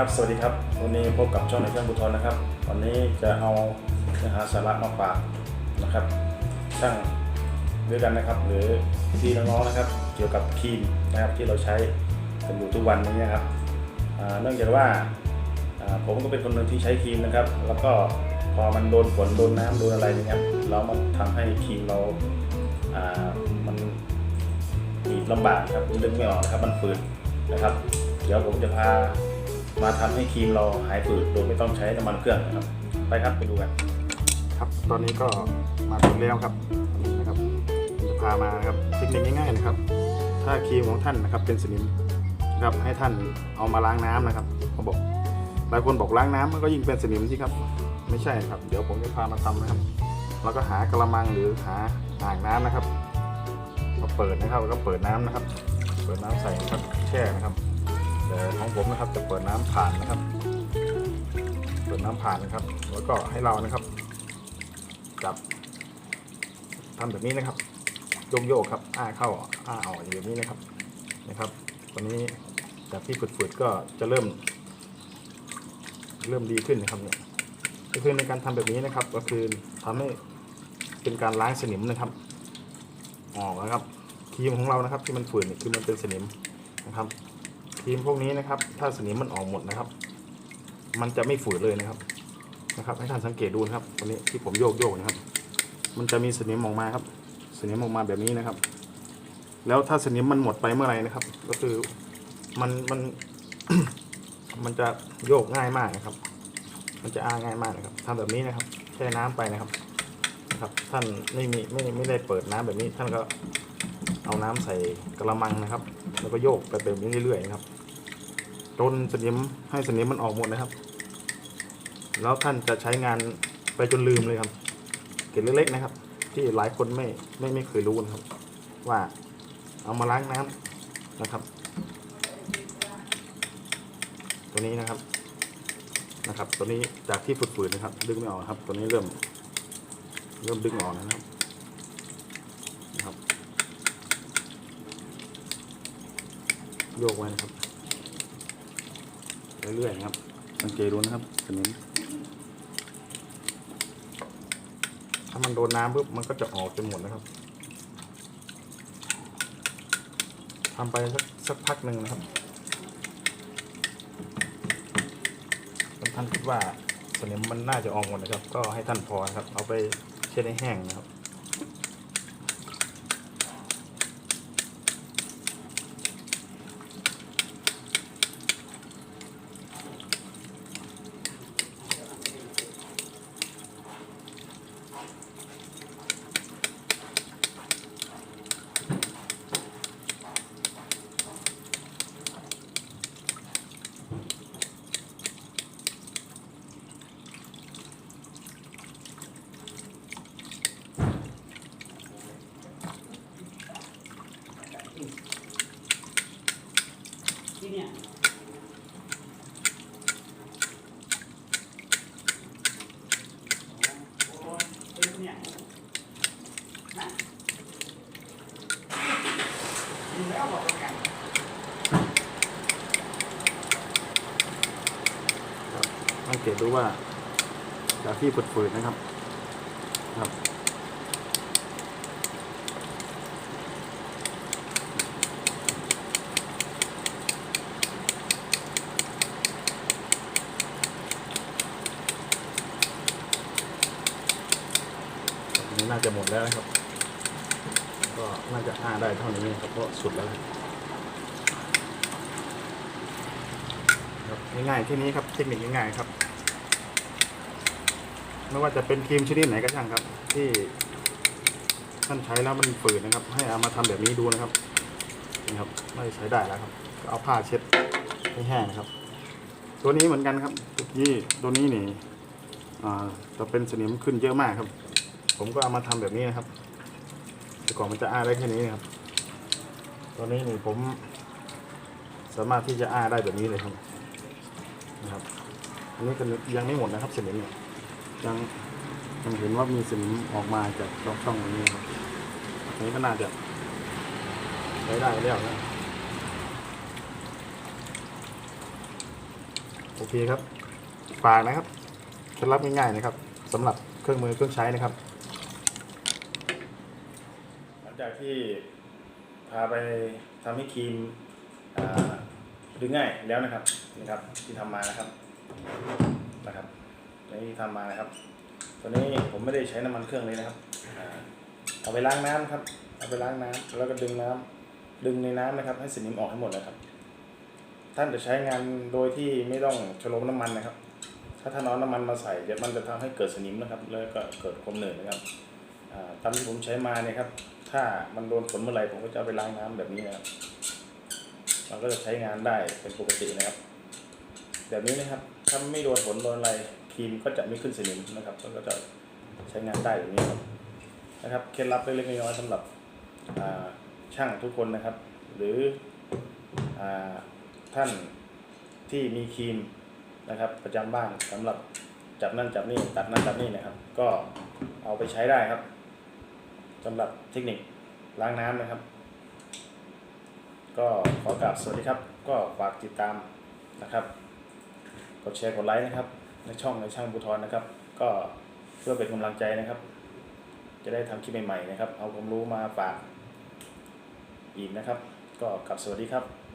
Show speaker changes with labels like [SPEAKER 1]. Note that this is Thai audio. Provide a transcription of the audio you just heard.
[SPEAKER 1] ครับสวัสดีครับ วันนี้พบกับช่องในช่างบุทรนะครับ วันนี้จะเอาเนื้อหาสาระมาฝากนะครับ ช่างด้วยกันนะครับ หรือพี่น้องๆนะครับ เกี่ยวกับครีมนะครับที่เราใช้กันอยู่ทุกวันนี้นะครับเนื่องจากว่าผมก็เป็นคนหนึ่งที่ใช้ครีมนะครับ แล้วก็พอมันโดนฝนโดนน้ำโดนอะไรเนี่ยครับแล้วมันทำให้ครีมเราอ่ามันหนีบลำบากครับดึงไม่ออกนะครับมันฝืดนะครับ เดี๋ยวผมจะพา มาทำให้ครีมเราหายฝืดโดยไม่ต้องใช้น้ำมันเครื่องนะครับ ไปครับไปดูกัน ครับ ตอนนี้ก็มาถึงแล้วครับนนี้นะครับจะพามานะครับเทคนิคง่ายๆนะครับ ถ้าครีมของท่านนะครับเป็นสนิมนะครับให้ท่านเอามาล้างน้ำนะครับเขาบอกหลายคนบอกล้างน้ำมันก็ยิ่งเป็นสนิมที่ครับ ไม่ใช่ครับ เดี๋ยวผมจะพามาทำนะครับแล้วก็หากระมังหรือหาอ่างน้ำนะครับมาเปิดนะครับแล้วก็เปิดน้ำนะครับ เปิดน้ำใส่นะครับแช่นะครับ แต่ของผมนะครับจะเปิดน้ำผ่านนะครับ เปิดน้ำผ่านนะครับ แล้วก็ให้เรานะครับ จับทำแบบนี้นะครับโยกโยกครับ อ้าเข้า อ้าออกอย่างนี้นะครับ นะครับ ตอนนี้จากที่ฝืดๆก็จะเริ่ม เริ่มดีขึ้นนะครับเนี่ยก็คือในการทำแบบนี้นะครับ ก็คือทำให้เป็นการล้างสนิมนะครับ ออกนะครับครีมของเรานะครับ ที่มันฝืดเนี่ยคือมันเป็นสนิมนะครับ ครีมพวกนี้นะครับ ถ้าสนิมมันออกหมดนะครับ มันจะไม่ฝืดเลยนะครับนะครับ ให้ท่านสังเกตดูนะครับตอนนี้ที่ผมโยกโยกนะครับ มันจะมีสนิมออกมาครับ สนิมออกมาแบบนี้นะครับ แล้วถ้าสนิมมันหมดไปเมื่อไหร่นะครับ ก็คือมันมันมันจะโยกง่ายมากนะครับ มันจะอ้าง่ายมากนะครับทำแบบนี้นะครับ แช่น้ำไปนะครับนะครับ ท่านไม่มีไม่ไม่ได้เปิดน้ำแบบนี้ ท่านก็เอาน้ำใส่กระมังนะครับ แล้วก็โยกไปแบบนี้เรื่อยๆนะครับ จนสนิมให้สนิมมันออกหมดนะครับ แล้วท่านจะใช้งานไปจนลืมเลยครับเกล็ดเล็กๆนะครับ ที่หลายคนไม่ไม่ไม่เคยรู้นะครับ ว่าเอามาล้างน้ำนะครับ ตัวนี้นะครับนะครับ ตัวนี้จากที่ฝืดๆนะครับ ดึงไม่ออกครับ ตัวนี้เริ่ม เริ่มดึงออกนะครับ โยกไว้นะครับ เรื่อยๆนะครับ สังเกตดูนะครับสนิมถ้ามันโดนน้ำปุ๊บมันก็จะออกจนหมดนะครับทำไปสักสักพักหนึ่งนะครับท่านคิดว่าสนิมมันน่าจะออกหมดนะครับ ก็ให้ท่านพอนะครับ เอาไปเช็ดให้แห้งนะครับ
[SPEAKER 2] ที่เนี่ยโอ้ยเป็นเนี่ยนะอยู่ แล้วบอกกัน
[SPEAKER 1] สังเกตดูว่าจากที่ฝืดๆนะครับ ครับนนี้น่าจะหมดแล้วนะครับ ก็น่าจะอ้าได้เท่านี้ครับเพราะสุดแล้วครับง่ายๆแค่นี้ครับเทคนิคง่ายๆครับ ไม่ว่าจะเป็นครีมชนิดไหนก็ช่างครับ ที่ท่านใช้แล้วมันฝืดนะครับ ให้เอามาทำแบบนี้ดูนะครับนี่ครับไม่ใช้ได้แล้วครับก็เอาผ้าเช็ดให้แห้งนะครับ ตัวนี้เหมือนกันครับนี่ตัวนี้นี่อ่าจะเป็นสนิมขึ้นเยอะมากครับ ผมก็เอามาทำแบบนี้นะครับ แต่ก่อนมันจะอ้าได้แค่นี้นะครับ ตอนนี้นี่ผม สามารถที่จะอ้าได้แบบนี้เลยครับ นะครับ อันนี้ก็ยังไม่หมดนะครับสนิมเนี่ยยังยังเห็นว่ามีสนิมออกมาจากช่องช่องตรงนี้ครับอันนี้ก็น่าจะใช้ได้แล้วนะโอเคครับฝากนะครับเคล็ดลับง่ายๆนะครับสำหรับเครื่องมือเครื่องใช้นะครับ จากที่พาไปทำให้ครีมดึงง่ายแล้วนะครับนะครับที่ทำมานะครับนะครับนี่ที่ทำมานะครับ ตัวนี้ผมไม่ได้ใช้น้ำมันเครื่องเลยนะครับเอาไปล้างน้ำครับเอาไปล้างน้ำแล้วก็ดึงน้ำดึงในน้ำนะครับ ให้สนิมออกให้หมดนะครับ ท่านจะใช้งานโดยที่ไม่ต้องชโลมน้ำมันนะครับ ถ้าท่านเอาน้ำมันมาใส่เดี๋ยวมันจะทำให้เกิดสนิมนะครับ แล้วก็เกิดความเหนื่อยนะครับตามที่ผมใช้มาเนี่ยครับ ถ้ามันโดนฝนเมื่อไหร่ผมก็จะไปล้างน้ำแบบนี้นะครับ มันก็จะใช้งานได้เป็นปกตินะครับ แบบนี้นะครับ ถ้าไม่โดนฝนโดนอะไรครีมก็จะไม่ขึ้นสนิมนะครับ ก็จะใช้งานได้แบบนี้ครับนะครับ เคล็ดลับเล็กๆน้อยๆสำหรับช่างทุกคนนะครับ หรืออท่านที่มีครีมนะครับ ประจำบ้านสำหรับจับนั่นจับนี่ตัดนั่นตัดนี่นะครับ ก็เอาไปใช้ได้ครับ สำหรับเทคนิคล้างน้ำนะครับ ก็ขอกราบสวัสดีครับ ก็ฝากติดตามนะครับ กดแชร์กดไลค์นะครับ ในช่องในช่างบุทรนะครับ ก็เพื่อเป็นกำลังใจนะครับ จะได้ทำคลิปใหม่ๆนะครับ เอาความรู้มาฝากอีกนะครับ ก็กลับสวัสดีครับ